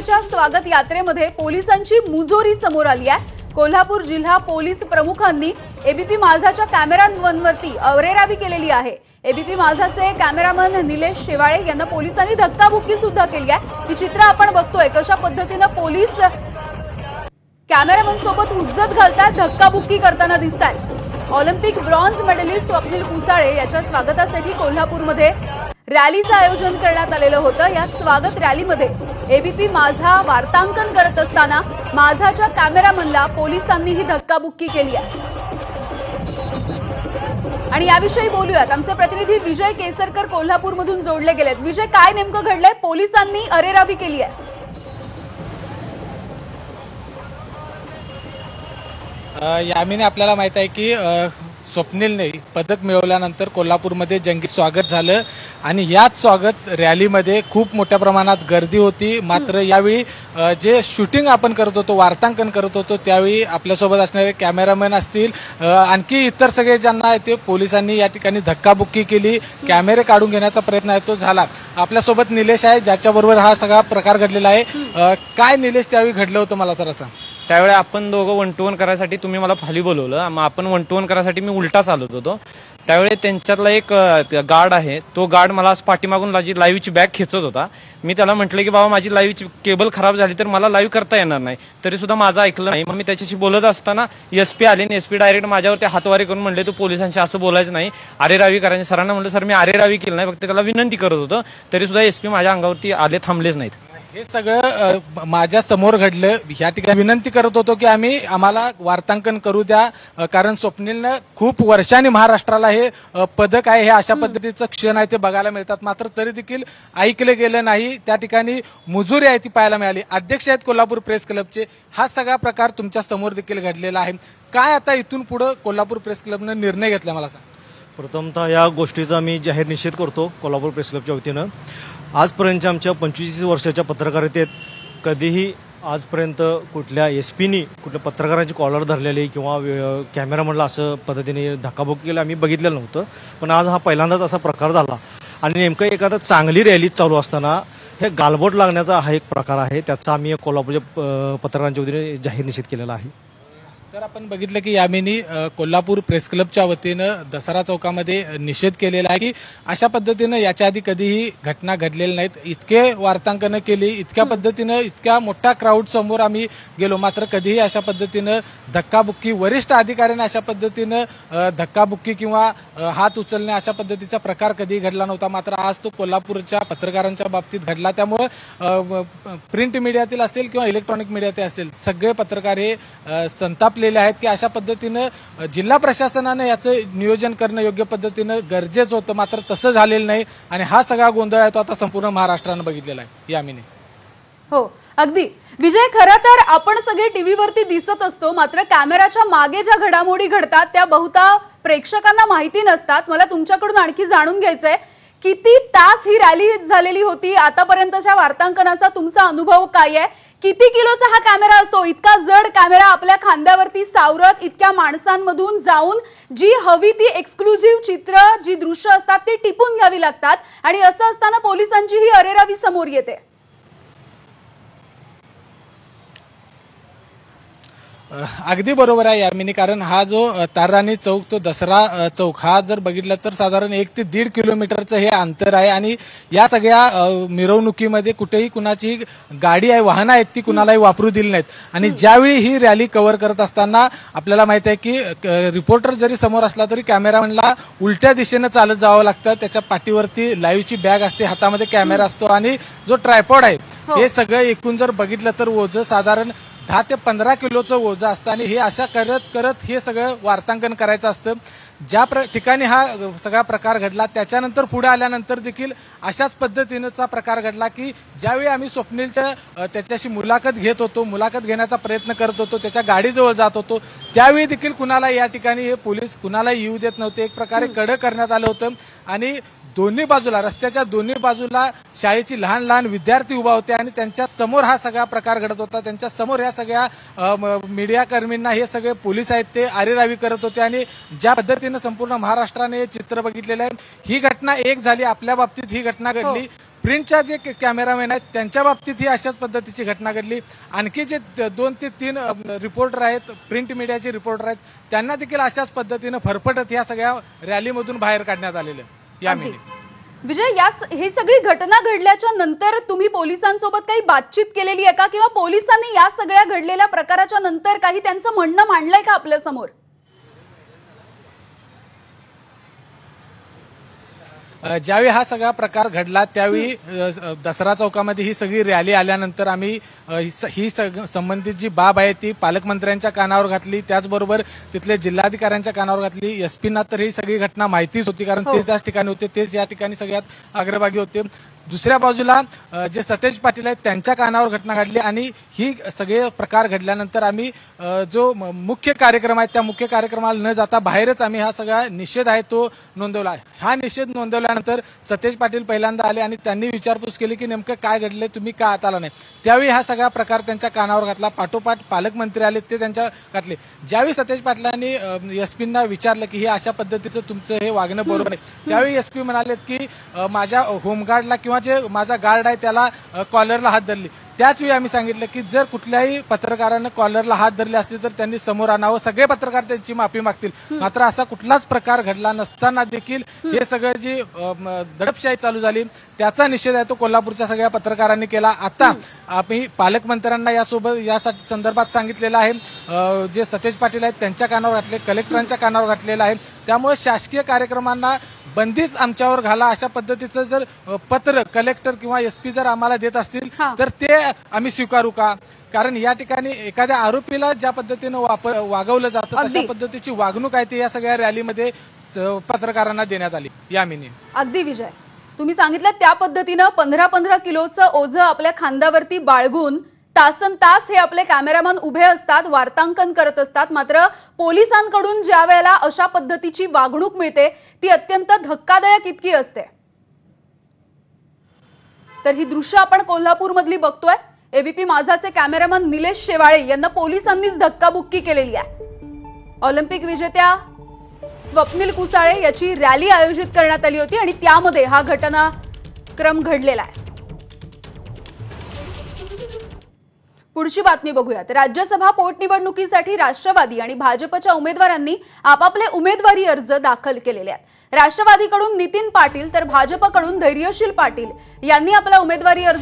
च्या स्वागत यात्रेमध्ये पोलिसांची मुजोरी समोर आली आहे. कोल्हापूर जिल्हा पोलीस प्रमुखांनी एबीपी माझाच्या कॅमेरावरती अवरेरावी केलेली आहे. एबीपी माझाचे कॅमेरामन निलेश शेवाळे यांना पोलिसांनी धक्काबुक्की सुद्धा केली आहे. ही चित्र आपण बघतोय. कशा पद्धतीनं पोलीस कॅमेरामन सोबत हुज्जत घालतात धक्काबुक्की करताना दिसतात Olympic bronze medallist Swapnil Kusale याच्या स्वागतासाठी कोल्हापूरमध्ये रॅलीचं आयोजन करण्यात आलेलं होतं. या स्वागत रॅलीमध्ये एबीपी माझा वार्तांकन करत असताना माझाच्या कॅमेरामनला पोलिसांनी ही धक्काबुक्की केली आहे. आणि याविषयी बोलूयात. आमचे प्रतिनिधी विजय केसरकर कोल्हापूरमधून जोडले गेलेत. विजय काय नेमकं घडलंय? पोलिसांनी अरेरावी केली आहे. यामीने आपल्याला माहीत आहे की स्वप्नीलने पदक मिळवल्यानंतर कोल्हापूरमध्ये जंगी स्वागत झालं. आणि याच स्वागत रॅलीमध्ये खूप मोठ्या प्रमाणात गर्दी होती. मात्र यावेळी जे शूटिंग आपण करत होतो वार्तांकन करत होतो त्यावेळी आपल्यासोबत असणारे कॅमेरामॅन असतील आणखी इतर सगळे ज्यांना आहे ते पोलिसांनी या ठिकाणी धक्काबुक्की केली. कॅमेरे काढून घेण्याचा प्रयत्न आहे तो झाला. आपल्यासोबत निलेश आहे ज्याच्याबरोबर हा सगळा प्रकार घडलेला आहे. काय निलेश त्यावेळी घडलं होतं मला तर असं त्यावेळी आपण दोघं वन टू वन करायसाठी तुम्ही मला खाली बोलवलं. मग आपण वन टू वन करायसाठी मी उलटा चालत होतो. त्यावेळी त्यांच्यातला एक गार्ड आहे. तो गार्ड मला पाठीमागून माझी लाईव्हची बॅग खेचत होता. मी त्याला म्हटलं की बाबा माझी लाईव्हची केबल खराब झाली तर मला लाईव्ह करता येणार नाही. तरी सुद्धा माझं ऐकलं नाही. मग मी त्याच्याशी बोलत असताना एस पी आले आणि एस पी डायरेक्ट माझ्यावरती हातवारी करून म्हणले तू पोलिसांशी असं बोलायचं नाही. आरे रावी करायचं. सरांना म्हटलं सर मी आरे रावी केलं नाही. फक्त त्याला विनंती करत होतो. तरी सुद्धा एस पी माझ्या अंगावरती आले थांबलेच नाहीत. हे सगळं माझ्यासमोर घडलं. ह्या ठिकाणी विनंती करत होतो की आम्ही आम्हाला वार्तांकन करू द्या. कारण स्वप्नीलनं खूप वर्षांनी महाराष्ट्राला हे पदक आहे हे अशा पद्धतीचं क्षण आहे ते बघायला मिळतात. मात्र तरी देखील ऐकलं गेलं नाही. त्या ठिकाणी मुजुरी आहे ती पाहायला मिळाली. अध्यक्ष आहेत कोल्हापूर प्रेस क्लबचे. हा सगळा प्रकार तुमच्यासमोर देखील घडलेला आहे. काय आता इथून पुढे कोल्हापूर प्रेस क्लबनं निर्णय घेतला मला सांग. प्रथमतः या गोष्टीचा मी जाहीर निषेध करतो कोल्हापूर प्रेस क्लबच्या वतीनं. आजपर्यंतच्या आमच्या पंचवीस वर्षाच्या पत्रकारितेत कधीही आजपर्यंत कुठल्या एस पीनी कुठल्या पत्रकारांची कॉलर धरलेली किंवा कॅमेरामनला असं पद्धतीने धक्काबुक्की केलं आम्ही बघितलेलं नव्हतं. पण आज हा पहिल्यांदाच असा प्रकार झाला. आणि नेमकं एखादा चांगली रॅली चालू असताना हे गालबोट लागण्याचा हा एक प्रकार आहे. त्याचा आम्ही कोल्हापूरच्या प- पत्रकारांच्या वतीने जाहीर निषेध केलेला आहे. तर आपण बघितलं की यामिनी कोल्हापूर प्रेस क्लबच्या वतीनं दसरा चौकामध्ये निषेध केलेला आहे की अशा पद्धतीनं याच्या आधी कधीही घटना घडलेल्या नाहीत. इतके वार्तांकनं केली इतक्या पद्धतीनं इतक्या मोठ्या क्राऊड समोर आम्ही गेलो. मात्र कधीही अशा पद्धतीनं धक्काबुक्की वरिष्ठ अधिकाऱ्याने अशा पद्धतीनं धक्काबुक्की किंवा हात उचलणे अशा पद्धतीचा प्रकार कधीही घडला नव्हता. मात्र आज तो कोल्हापूरच्या पत्रकारांच्या बाबतीत घडला. त्यामुळं प्रिंट मीडियातील असेल किंवा इलेक्ट्रॉनिक मीडियातील असेल सगळे पत्रकार हे अ, संतापलेले आहेत की अशा पद्धतीनं जिल्हा प्रशासनानं याचं नियोजन करणं योग्य पद्धतीनं गरजेचं होतं मात्र तसं झालेलं नाही. आणि हा सगळा गोंधळ आहे तो आता संपूर्ण महाराष्ट्रानं बघितलेला आहे. यामीने हो अगदी. विजय खरं तर आपण सगळे टीव्हीवरती दिसत असतो मात्र कॅमेराच्या मागे ज्या घडामोडी घडतात त्या बहुता प्रेक्षकांना माहिती नसतात. मला तुमच्याकडून आणखी जाणून घ्यायचंय. किती तास ही रॅली झालेली होती? आतापर्यंतच्या वार्तांकनाचा तुमचा अनुभव काय आहे? किती किलोचा हा कॅमेरा असतो? इतका जड कॅमेरा आपल्या खांद्यावरती सावरत इतक्या माणसांमधून जाऊन जी हवी ती एक्सक्लुझिव्ह चित्र जी दृश्य असतात ती टिपून घ्यावी लागतात. आणि असं असताना पोलिसांची ही अरेरावी समोर येते. अगदी बरोबर आहे यामिनी कारण हा जो ताराणी चौक तो दसरा चौक हा जर बघितला तर साधारण एक ते दीड किलोमीटरचं हे अंतर आहे आणि या सगळ्या मिरवणुकीमध्ये कुठेही कुणाची गाडी आहे वाहनं आहेत ती कुणालाही वापरू दिली नाहीत. आणि ज्यावेळी ही रॅली कव्हर करत असताना आपल्याला माहीत आहे की रिपोर्टर जरी समोर असला तरी कॅमेरामॅनला उलट्या दिशेनं चालत जावं लागतं. त्याच्या पाठीवरती लाईव्हची बॅग असते हातामध्ये कॅमेरा असतो आणि जो ट्रायपॉड आहे हो. हे सगळं एकूण जर बघितलं तर ओझं साधारण दहा ते पंधरा किलोचं ओझं असतं आणि हे अशा करत करत हे सगळं वार्तांकन करायचं असतं. ज्या प्र ठिकाणी हा सगळा प्रकार घडला त्याच्यानंतर पुढे आल्यानंतर देखील अशाच पद्धतीनेचा प्रकार घडला की ज्यावेळी आम्ही स्वप्नीलच्या त्याच्याशी मुलाखत घेत होतो मुलाखत घेण्याचा प्रयत्न करत होतो त्याच्या गाडीजवळ जात होतो त्यावेळी देखील कुणाला या ठिकाणी हे पोलीस कुणाला येऊ देत नव्हते. एक प्रकारे कडक करण्यात आलं होतं. आणि दोन्ही बाजूला रस्त्याच्या दोन्ही बाजूला शाळेची लहान लहान विद्यार्थी उभा होते आणि त्यांच्यासमोर हा सगळा प्रकार घडत होता. त्यांच्यासमोर या सगळ्या अ, म- मीडिया कर्मींना हे सगळे पोलीस आहेत ते आरेरावी करत होते आणि ज्या पद्धतीनं संपूर्ण महाराष्ट्राने हे चित्र बघितलेलं आहे ही घटना एक झाली. आपल्या बाबतीत ही घटना घडली. प्रिंटच्या जे कॅमेरामॅन आहेत त्यांच्या बाबतीत ही अशाच पद्धतीची घटना घडली. आणखी जे दोन ते तीन रिपोर्टर आहेत प्रिंट मीडियाचे रिपोर्टर आहेत त्यांना देखील अशाच पद्धतीनं फरफटत या सगळ्या रॅलीमधून बाहेर काढण्यात आलेलं विजय या ही सगळी घटना घडल्याच्या नंतर तुम्ही पोलिसांसोबत काही बातचीत केलेली आहे का? किंवा पोलिसांनी या सगळ्या घडलेल्या प्रकाराच्या नंतर काही त्यांचं म्हणणं मांडलंय का आपल्यासमोर ज्यावेळी हा सगळा प्रकार घडला त्यावेळी दसरा चौकामध्ये ही सगळी रॅली आल्यानंतर आम्ही ही संबंधित जी बाब आहे ती पालकमंत्र्यांच्या कानावर घातली. त्याचबरोबर तिथले जिल्हाधिकाऱ्यांच्या कानावर घातली. एस पींना तर ही सगळी घटना माहितीच होती कारण हो. ते त्याच ठिकाणी होते तेच या ठिकाणी सगळ्यात अग्रभागी होते. दुसऱ्या बाजूला जे सतेज पाटील आहेत त्यांच्या कानावर घटना घडली आणि ही सगळे प्रकार घडल्यानंतर आम्ही जो मुख्य कार्यक्रम आहे त्या मुख्य कार्यक्रमाला न जाता बाहेरच आम्ही हा सगळा निषेध आहे तो नोंदवला हा निषेध नोंदवल्यानंतर सतेज पाटील पहिल्यांदा आले आणि त्यांनी विचारपूस केली की नेमकं काय घडलंय तुम्ही का आत आला नाही? त्यावेळी हा सगळा प्रकार त्यांच्या कानावर घातला पाठोपाठ पालकमंत्री आले ते त्यांच्या घातले. ज्यावेळी सतेज पाटलांनी एस पींना विचारलं की हे अशा पद्धतीचं तुमचं हे वागणं बरोबर आहे त्यावेळी एस पी म्हणालेत की माझ्या होमगार्डला किंवा जे माझा गार्ड आहे त्याला कॉलरला हात धरली. त्याच वेळी आम्ही सांगितलं की जर कुठल्याही पत्रकारानं कॉलरला हात धरले असतील तर त्यांनी समोर आणावं. सगळे पत्रकार त्यांची माफी मागतील. मात्र असा कुठलाच प्रकार घडला नसताना देखील हे. सगळं जी दडपशाही चालू झाली. त्याचा निषेध आहे तो कोल्हापूरच्या सगळ्या पत्रकारांनी केला. आता आम्ही पालकमंत्र्यांना यासोबत यासाठी संदर्भात सांगितलेलं आहे. जे सतेज पाटील आहेत त्यांच्या कानावर घातले कलेक्टरांच्या कानावर घातलेलं आहे. त्यामुळे शासकीय कार्यक्रमांना बंदीच आमच्यावर घाला. अशा पद्धतीचं जर पत्र कलेक्टर किंवा एस पी जर आम्हाला देत असतील. तर ते आम्ही स्वीकारू का? कारण या ठिकाणी एखाद्या आरोपीला ज्या पद्धतीनं वापर वागवलं जातं. तशा पद्धतीची वागणूक आहे ती या सगळ्या रॅलीमध्ये पत्रकारांना देण्यात आली. यामिनी अगदी विजय. तुम्ही सांगितलं त्या पद्धतीनं पंधरा पंधरा किलोचं ओझं आपल्या खांद्यावरती बाळगून तासन तास हे आपले कॅमेरामन उभे असतात वार्तांकन करत असतात. मात्र पोलिसांकडून ज्या वेळेला अशा पद्धतीची वागणूक मिळते ती अत्यंत धक्कादायक इतकी असते. तर ही दृश्य आपण कोल्हापूरमधली बघतोय. एबीपी माझाचे कॅमेरामन निलेश शेवाळे यांना पोलिसांनीच धक्काबुक्की केलेली आहे. ऑलिम्पिक विजेत्या स्वप्नील कुसाळे याची रॅली आयोजित करण्यात आली होती आणि त्यामध्ये हा घटनाक्रम घडलेला आहे. पुढची बातमी बघूयात. राज्यसभा पोटनिवडणुकीसाठी राष्ट्रवादी आणि भाजपच्या उमेदवारांनी आपापले उमेदवारी अर्ज दाखल केलेले आहेत. राष्ट्रवादीकडून नितीन पाटील तर भाजपकडून धैर्यशील पाटील यांनी आपला उमेदवारी अर्ज